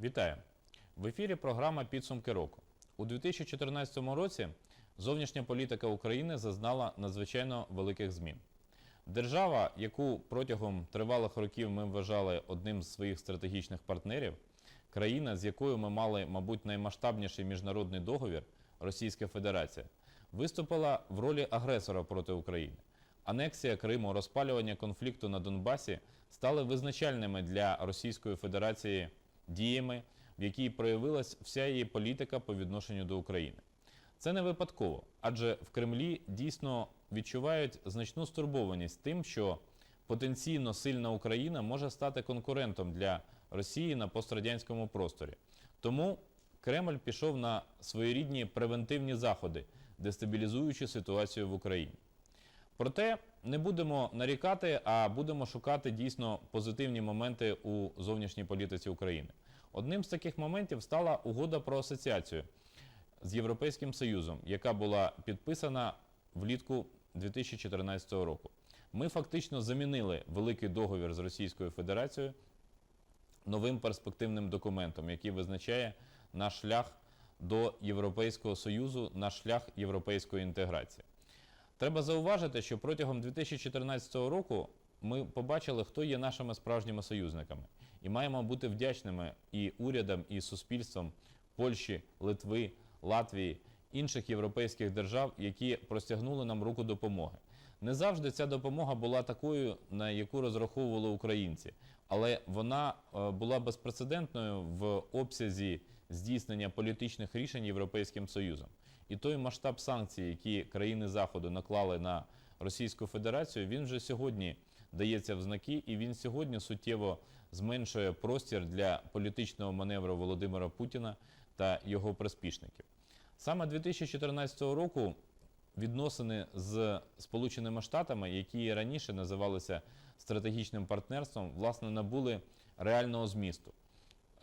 Вітаю! В ефірі програма Підсумки року. У 2014 році зовнішня політика України зазнала надзвичайно великих змін. Держава, яку протягом тривалих років ми вважали одним з своїх стратегічних партнерів, країна, з якою ми мали, мабуть, наймасштабніший міжнародний договір Російська Федерація, виступила в ролі агресора проти України. Анексія Криму, розпалювання конфлікту на Донбасі стали визначальними для Російської Федерації діями, в якій проявилась вся її політика по відношенню до України. Це не випадково, адже в Кремлі дійсно відчувають значну стурбованість тим, що потенційно сильна Україна може стати конкурентом для Росії на пострадянському просторі. Тому Кремль пішов на своєрідні превентивні заходи, дестабілізуючи ситуацію в Україні. Проте не будемо нарікати, а будемо шукати дійсно позитивні моменти у зовнішній політиці України. Одним з таких моментів стала угода про асоціацію з Європейським Союзом, яка була підписана влітку 2014 року. Ми фактично замінили великий договір з Російською Федерацією новим перспективним документом, який визначає наш шлях до Європейського Союзу, наш шлях європейської інтеграції. Треба зауважити, що протягом 2014 року ми побачили, хто є нашими справжніми союзниками, і маємо бути вдячними і урядам, і суспільствам Польщі, Литви, Латвії, інших європейських держав, які простягнули нам руку допомоги. Не завжди ця допомога була такою, на яку розраховували українці, але вона е, була безпрецедентною в обсязі здійснення політичних рішень Європейським Союзом. І той масштаб санкцій, які країни Заходу наклали на Російську Федерацію, він вже сьогодні дається в знаки, і він сьогодні суттєво зменшує простір для політичного маневру Володимира Путіна та його приспішників. Саме 2014 року відносини з Сполученими Штатами, які раніше називалися стратегічним партнерством, власне набули реального змісту.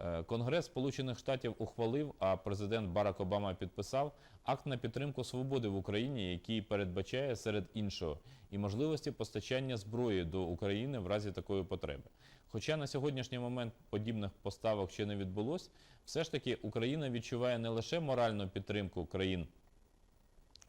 Е, Конгрес Сполучених Штатів ухвалив, а президент Барак Обама підписав акт на підтримку свободи в Україні, який передбачає серед іншого і можливості постачання зброї до України в разі такої потреби. Хоча на сьогоднішній момент подібних поставок ще не відбулось, все ж таки Україна відчуває не лише моральну підтримку країн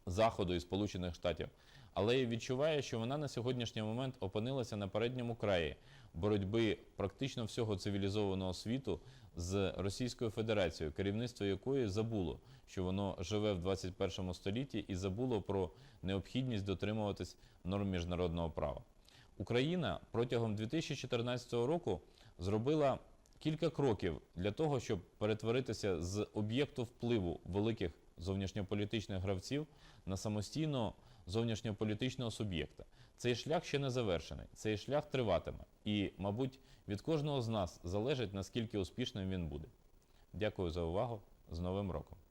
Заходу і Сполучених Штатів, але відчуває, що вона на сьогоднішній момент опинилася на передньому краї боротьби практично всього цивілізованого світу з Російською Федерацією, керівництво якої забуло, що воно живе в 21 столітті і забуло про необхідність дотримуватись норм міжнародного права. Україна протягом 2014 року зробила кілька кроків для того, щоб перетворитися з об'єкту впливу великих зовнішньополітичних гравців на самостійного зовнішньополітичного суб'єкта. Цей шлях ще не завершений, цей шлях триватиме. І, мабуть, від кожного з нас залежить, наскільки успішним він буде. Дякую за увагу. З Новим роком!